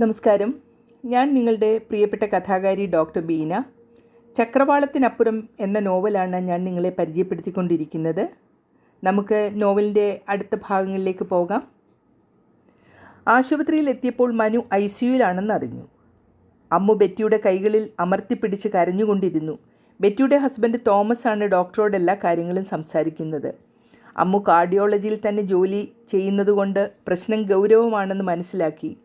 നമസ്കാരം. ഞാൻ നിങ്ങളുടെ പ്രിയപ്പെട്ട കഥാകാരി ഡോക്ടർ ബീന. ചക്രവാളത്തിനപ്പുറം എന്ന നോവലാണ് ഞാൻ നിങ്ങളെ പരിചയപ്പെടുത്തിക്കൊണ്ടിരിക്കുന്നത്. നമുക്ക് നോവലിന്റെ അടുത്ത ഭാഗങ്ങളിലേക്ക് പോകാം. ആശുപത്രിയിൽ എത്തിയപ്പോൾ മനു ഐ സിയുലാണെന്നറിഞ്ഞു അമ്മു ബെറ്റിയുടെ കൈകളിൽ അമർത്തിപ്പിടിച്ച് കരഞ്ഞുകൊണ്ടിരുന്നു. ബെറ്റിയുടെ ഹസ്ബൻഡ് തോമസ് ആണ് ഡോക്ടറോട് എല്ലാ കാര്യങ്ങളും സംസാരിക്കുന്നത്. അമ്മു കാർഡിയോളജിയിൽ തന്നെ ജോലി ചെയ്യുന്നതുകൊണ്ട് പ്രശ്നം ഗൗരവമാണെന്ന് മനസ്സിലാക്കി.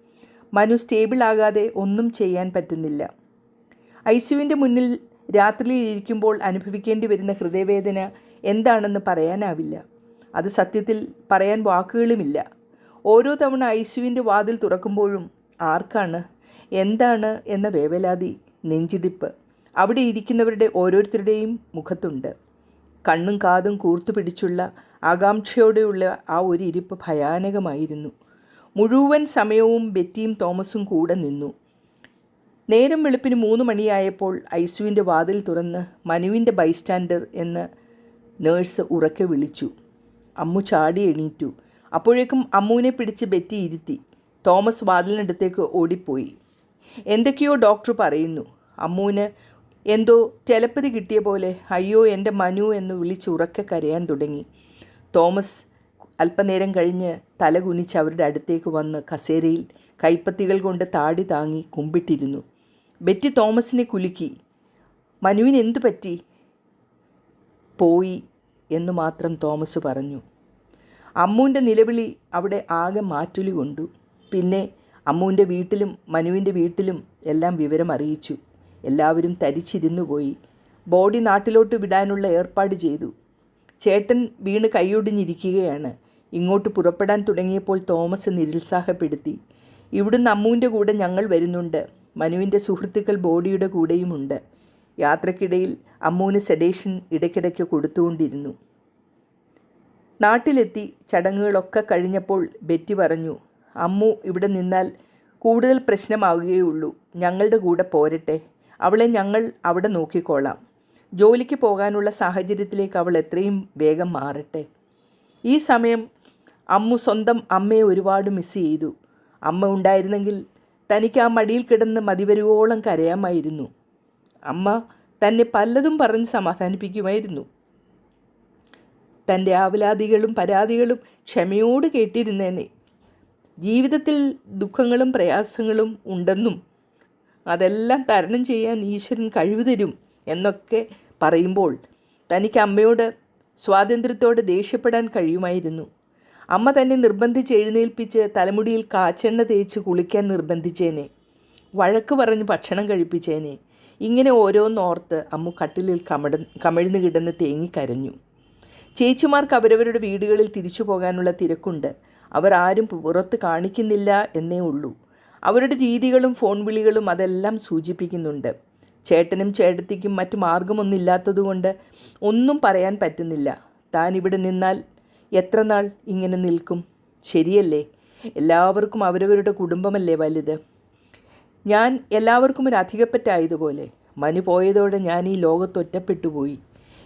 മനു സ്റ്റേബിൾ ആകാതെ ഒന്നും ചെയ്യാൻ പറ്റുന്നില്ല. ഐസുവിന്റെ മുന്നിൽ രാത്രിയിൽ ഇരിക്കുമ്പോൾ അനുഭവിക്കേണ്ടി വരുന്ന ഹൃദയവേദന എന്താണെന്ന് പറയാനാവില്ല. അത് സത്യത്തിൽ പറയാൻ വാക്കുകളുമില്ല. ഓരോ തവണ ഐസുവിന്റെ വാതിൽ തുറക്കുമ്പോഴും ആർക്കാണ് എന്താണ് എന്ന വേവലാതി നെഞ്ചിടിപ്പ്. അവിടെ ഇരിക്കുന്നവരുടെ ഓരോരുത്തരുടെയും മുഖത്തുണ്ട്. കണ്ണും കാതും കൂർത്തു പിടിച്ചുള്ള ആകാംക്ഷയോടെയുള്ള ആ ഒരു ഇരിപ്പ് ഭയാനകമായിരുന്നു. മുഴുവൻ സമയവും ബെറ്റിയും തോമസും കൂടെ നിന്നു. നേരം വെളുപ്പിന് മൂന്ന് മണിയായപ്പോൾ ഐസുവിന്റെ വാതിൽ തുറന്ന് മനുവിന്റെ ബൈസ്റ്റാൻഡർ എന്ന് നേഴ്സ് ഉറക്കെ വിളിച്ചു. അമ്മു ചാടി എണീറ്റു. അപ്പോഴേക്കും അമ്മുവിനെ പിടിച്ച് ബെറ്റി ഇരുത്തി. തോമസ് വാതിലിനടുത്തേക്ക് ഓടിപ്പോയി. എന്തൊക്കെയോ ഡോക്ടർ പറയുന്നു. അമ്മുവിന് എന്തോ ടെലപ്പതി കിട്ടിയ പോലെ അയ്യോ എന്റെ മനു എന്ന് വിളിച്ച് ഉറക്കെ കരയാൻ തുടങ്ങി. തോമസ് അല്പനേരം കഴിഞ്ഞ് തല കുനിച്ച് അവരുടെ അടുത്തേക്ക് വന്ന് കസേരയിൽ കൈപ്പത്തികൾ കൊണ്ട് താടി താങ്ങി കുമ്പിട്ടിരുന്നു. ബെറ്റി തോമസിനെ കുലുക്കി. മനുവിന് എന്തു പറ്റി? പോയി എന്ന് മാത്രം തോമസ് പറഞ്ഞു. അമ്മുവിന്റെ നിലവിളി അവിടെ ആകെ മാറ്റുലി കൊണ്ടു. പിന്നെ അമ്മുവിന്റെ വീട്ടിലും മനുവിന്റെ വീട്ടിലും എല്ലാം വിവരം അറിയിച്ചു. എല്ലാവരും തരിച്ചിരുന്നു പോയി. ബോഡി നാട്ടിലോട്ട് വിടാനുള്ള ഏർപ്പാട് ചെയ്തു. ചേട്ടൻ വീണ് കൈയൊടിഞ്ഞിരിക്കുകയാണ്. ഇങ്ങോട്ട് പുറപ്പെടാൻ തുടങ്ങിയപ്പോൾ തോമസ് നിരുത്സാഹപ്പെടുത്തി. ഇവിടുന്ന് അമ്മുവിന്റെ കൂടെ ഞങ്ങൾ വരുന്നുണ്ട്. മനുവിന്റെ സുഹൃത്തുക്കൾ ബോഡിയുടെ കൂടെയുമുണ്ട്. യാത്രക്കിടയിൽ അമ്മുവിന് സെഡേഷൻ ഇടയ്ക്കിടയ്ക്ക് കൊടുത്തുകൊണ്ടിരുന്നു. നാട്ടിലെത്തി ചടങ്ങുകളൊക്കെ കഴിഞ്ഞപ്പോൾ ബെറ്റി പറഞ്ഞു അമ്മു ഇവിടെ നിന്നാൽ കൂടുതൽ പ്രശ്നമാവുകയുള്ളൂ. ഞങ്ങളുടെ കൂടെ പോരട്ടെ. അവളെ ഞങ്ങൾ അവിടെ നോക്കിക്കോളാം. ജോലിക്ക് പോകാനുള്ള സാഹചര്യത്തിലേക്ക് അവൾ എത്രയും വേഗം മാറട്ടെ. ഈ സമയം അമ്മു സ്വന്തം അമ്മയെ ഒരുപാട് മിസ് ചെയ്തു. അമ്മ ഉണ്ടായിരുന്നെങ്കിൽ തനിക്ക് ആ മടിയിൽ കിടന്ന് മതിവരുവോളം കരയാമായിരുന്നു. അമ്മ തന്നെ പലതും പറഞ്ഞ് സമാധാനിപ്പിക്കുമായിരുന്നു. തന്റെ ആവലാതികളും പരാതികളും ക്ഷമയോട് കേട്ടിരുന്നേനെ. ജീവിതത്തിൽ ദുഃഖങ്ങളും പ്രയാസങ്ങളും ഉണ്ടെന്നും അതെല്ലാം തരണം ചെയ്യാൻ ഈശ്വരൻ കഴിവ് തരും എന്നൊക്കെ പറയുമ്പോൾ തനിക്ക് അമ്മയോട് സ്വാതന്ത്ര്യത്തോടെ ദേഷ്യപ്പെടാൻ കഴിയുമായിരുന്നു. അമ്മ തന്നെ നിർബന്ധിച്ച് എഴുന്നേൽപ്പിച്ച് തലമുടിയിൽ കാച്ചെണ്ണ തേച്ച് കുളിക്കാൻ നിർബന്ധിച്ചേനെ. വഴക്ക് പറഞ്ഞ് ഭക്ഷണം കഴിപ്പിച്ചേനെ. ഇങ്ങനെ ഓരോന്നോർത്ത് അമ്മ കട്ടിലിൽ കമട കമിഴ്ന്നു കിടന്ന് തേങ്ങിക്കരഞ്ഞു ചേച്ചിമാർക്ക് അവരവരുടെ വീടുകളിൽ തിരിച്ചു പോകാനുള്ള തിരക്കുണ്ട്. അവർ ആരും പുറത്ത് കാണിക്കുന്നില്ല എന്നേ ഉള്ളൂ. അവരുടെ രീതികളും ഫോൺ വിളികളും അതെല്ലാം സൂചിപ്പിക്കുന്നുണ്ട്. ചേട്ടനും ചേട്ടത്തിക്കും മറ്റു മാർഗമൊന്നുമില്ലാത്തതുകൊണ്ട് ഒന്നും പറയാൻ പറ്റുന്നില്ല. താൻ ഇവിടെ നിന്നാൽ എത്ര നാൾ ഇങ്ങനെ നിൽക്കും? ശരിയല്ലേ? എല്ലാവർക്കും അവരവരുടെ കുടുംബമല്ലേ വലുത്? ഞാൻ എല്ലാവർക്കും ഒരു അധികപ്പറ്റായതുപോലെ മനു പോയതോടെ ഞാൻ ഈ ലോകത്ത് ഒറ്റപ്പെട്ടു പോയി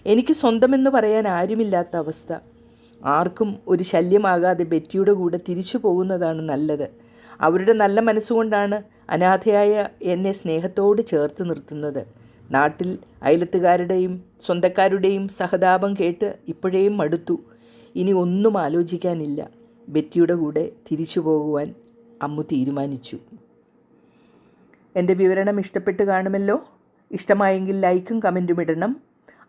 എനിക്ക് സ്വന്തമെന്ന് പറയാൻ ആരുമില്ലാത്ത അവസ്ഥ. ആർക്കും ഒരു ശല്യമാകാതെ ബെറ്റിയുടെ കൂടെ തിരിച്ചു പോകുന്നതാണ് നല്ലത്. അവരുടെ നല്ല മനസ്സുകൊണ്ടാണ് അനാഥയായ എന്നെ സ്നേഹത്തോട് ചേർത്ത് നിർത്തുന്നത്. നാട്ടിൽ അയലത്തുകാരുടെയും സ്വന്തക്കാരുടെയും സഹതാപം കേട്ട് ഇപ്പോഴേയും മടുത്തു. ഇനി ഒന്നും ആലോചിക്കാനില്ല. ബെറ്റിയുടെ കൂടെ തിരിച്ചു പോകുവാൻ അമ്മു തീരുമാനിച്ചു. എന്റെ വിവരണം ഇഷ്ടപ്പെട്ട് കാണുമല്ലോ? ഇഷ്ടമായെങ്കിൽ ലൈക്കും കമന്റും ഇടണം.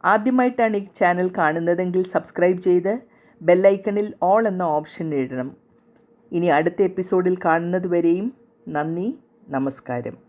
ആദ്യമായിട്ടാണ് ഈ ചാനൽ കാണുന്നതെങ്കിൽ സബ്സ്ക്രൈബ് ചെയ്ത് ബെല്ലൈക്കണിൽ ഓൾ എന്ന ഓപ്ഷൻ ഇടണം. ഇനി അടുത്ത എപ്പിസോഡിൽ കാണുന്നതുവരെയും നന്ദി നമസ്കാരം.